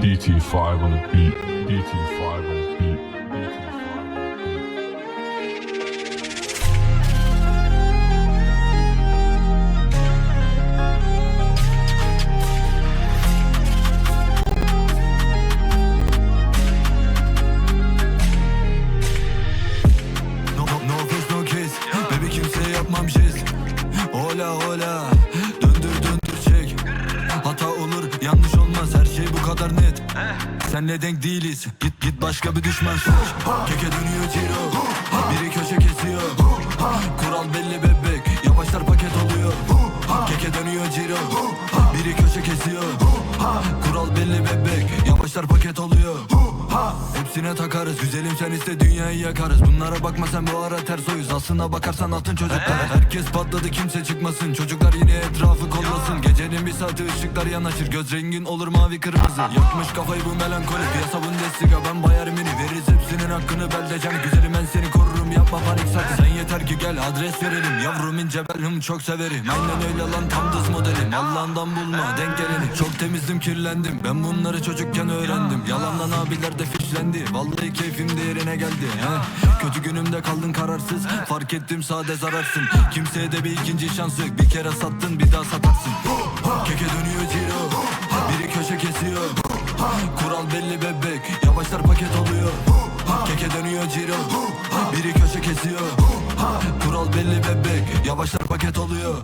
DT5 on the beat. DT5 on the beat. Senle denk değiliz. Git git başka bir düşman. Keke dönüyor Ciro. Biri köşe kesiyor. Kural belli bebek. Yavaşlar paket oluyor. Keke dönüyor Ciro. Biri köşe kesiyor. Kural belli bebek. Yavaşlar paket oluyor Hepsine takarız. Güzelim sen iste dünyayı yakarız. Bunlara bakma sen bu ara ters oyuz. Aslına bakarsan altın çocuklar. Herkes patladı kimse çıkmasın. Çocuklar yine etrafı kollasın. Gecenin bir saati ışıklar yanaşır. Göz rengin olur mavi kırmızı. Yakmış kafayı bu melankoli. Piyasa Bundesliga ben Bayern Mini. Veririz hepsinin hakkını beldecan. Güzelim ben seni korurum yapma panik sakın. Sen yeter ki gel adres verelim. Yavrum ince belhım çok severim. Aynen öyle lan tam dız modelim. Allah'ından bulma denk geleni Çok temizdim kirlendim. Ben bunları çocukken öğrendim. Yalandan abiler de fişlendi. Vallahi keyfim de yerine geldi he. Kötü günümde kaldın kararsız. Fark ettim sade zararsın. Kimseye de bir ikinci şans yok Bir kere sattın bir daha satarsın. Keke dönüyor Ciro. Biri köşe kesiyor. Kural belli bebek. Yavaşlar paket oluyor Keke dönüyor Ciro. Biri köşe kesiyor. Kural belli bebek. Yavaşlar paket oluyor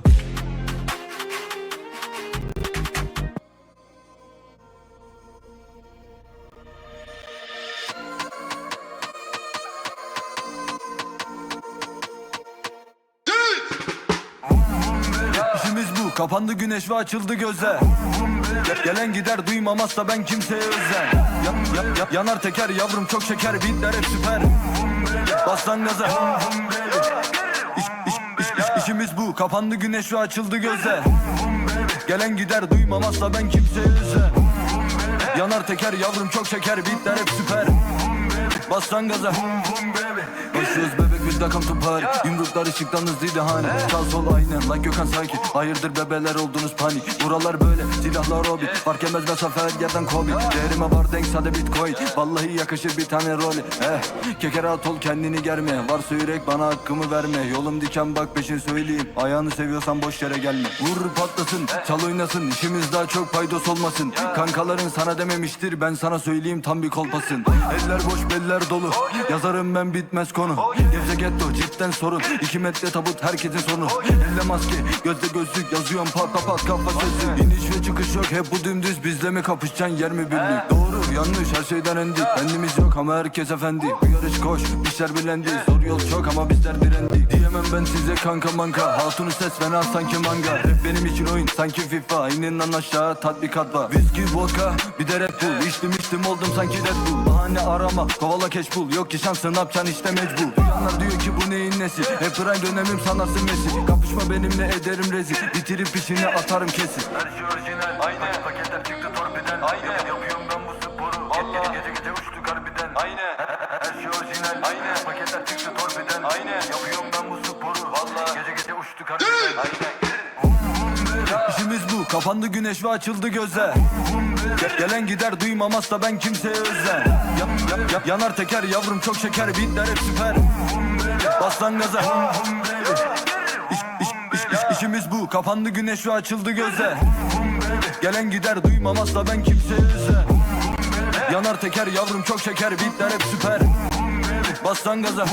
kapandı güneş ve açıldı gözler Ge- Gelen gider duymamazsa ben kimseye özel Ya- ya- ya- Yanar teker yavrum çok şeker beatler hep süper. Bas lan gaza. İş, iş, iş, iş- işimiz bu. Kapandı güneş ve açıldı gözler Gelen gider duymamazsa ben kimseye özel Yanar teker yavrum çok şeker beatler hep süper Bas gaza Başlıyoruz bebek biz de come to party. Yumruklar ışıktan hızlıydı hani. Sağ sol aynen like Gökhan Saki Hayırdır bebeler oldunuz panik Buralar böyle silahlar hobi. Fark etmez mesafe her yerden kobi. Değerime var denk sade bitcoin. Vallahi yakışır bir tane rolü Eh keke rahat ol kendini germe. Varsa yürek bana hakkımı verme. Yolum diken bak peşin söyleyeyim. Ayağını seviyorsan boş yere gelme. Vur patlasın çal oynasın. İşimiz daha çok paydos olmasın. Kankaların sana dememiştir Ben sana söyleyeyim tam bir kolpasın. Eller boş beller dolu. Yazarım ben bitmez konu. Gece getto cidden sorun. İki metre tabut herkesin sonu. Elle maske gözde gözlük Yazıyorum pat pat pat kafa sesi. İniş ve çıkış yok hep bu dümdüz. Bizle mi kapışacaksın yer mi birlik? Doğru yanlış her şeyden endik. Kendimiz yok ama herkes efendi. Bu yarış koş işler bilendi. Zor yol çok ama bizler direndik. Diyemem ben size kanka manka. Hatunu ses fena sanki manga. Rap benim için oyun sanki FIFA. İninden aşağı tatbikat var. Viski vodka bir de Red Bull. İçtim içtim oldum sanki Red Bull Bahane arama kovala cash bul. Yok ki şansın yapacaksın işte mecbur. Duyanlar diyor ki bu neyin nesi? Hep prime dönemim sanarsın Messi. Kapışma benimle ederim rezil. Bitirip işini atarım kesin. Her şey orijinal Aynen kapandı güneş ve açıldı gözler Ge- Gelen gider duymamazsa ben kimseye yap, Yanar teker yavrum çok şeker. Beatler hep süper. Bas lan gaza. İş, iş, iş, iş- işimiz bu. Kapandı güneş ve açıldı gözler Gelen gider duymamazsa ben kimseye özel Yanar teker yavrum çok şeker. Beatler hep süper. Bas lan gaza